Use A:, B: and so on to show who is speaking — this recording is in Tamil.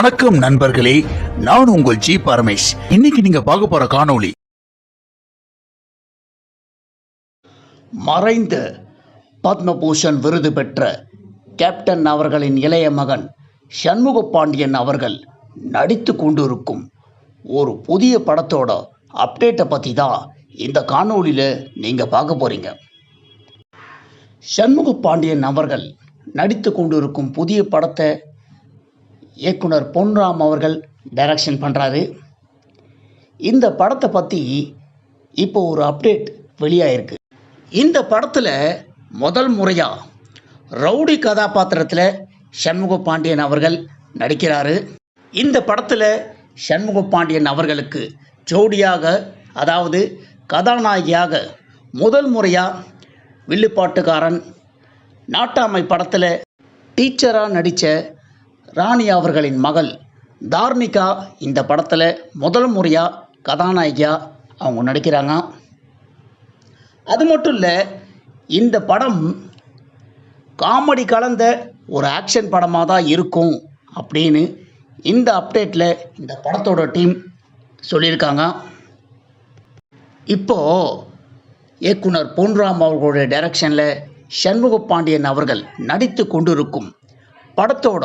A: வணக்கம் நண்பர்களே நான் உங்கள் ஜி பரமேஷ். இன்னைக்கு நீங்க பார்க்க போற காணொளி
B: மறைந்த பத்மபூஷன் விருது பெற்ற கேப்டன் அவர்களின் இளைய மகன் சண்முக பாண்டியன் அவர்கள் நடித்து கொண்டிருக்கும் ஒரு புதிய படத்தோட அப்டேட்டை பற்றி தான் இந்த காணொளியில நீங்கள் பார்க்க போகிறீங்க சண்முக பாண்டியன் அவர்கள் நடித்து கொண்டிருக்கும் புதிய படத்தை இயக்குனர் பொன்ராம் அவர்கள் டைரக்ஷன் பண்ணுறாரு இந்த படத்தை பற்றி இப்போ ஒரு அப்டேட் வெளியாயிருக்கு. இந்த படத்தில் முதல் முறையாக ரவுடி கதாபாத்திரத்தில் சண்முக பாண்டியன் அவர்கள் நடிக்கிறாரு. இந்த படத்தில் சண்முக பாண்டியன் அவர்களுக்கு ஜோடியாக அதாவது கதாநாயகியாக முதல் முறையாக வில்லுப்பாட்டுக்காரன் நாட்டாமை படத்தில் டீச்சராக நடித்த ராணி அவர்களின் மகள் தார்மிகா இந்த படத்தில் முதல் முறையாக கதாநாயகியாக அவங்க நடிக்கிறாங்க. அது மட்டும் இல்லை இந்த படம் காமெடி கலந்த ஒரு ஆக்ஷன் படமாக தான் இருக்கும் அப்படின்னு இந்த அப்டேட்டில் இந்த படத்தோட டீம் சொல்லியிருக்காங்க. இப்போது இயக்குனர் பொன்ராம் அவர்களுடைய டைரக்ஷனில் சண்முக பாண்டியன் அவர்கள் நடித்து கொண்டிருக்கும் படத்தோட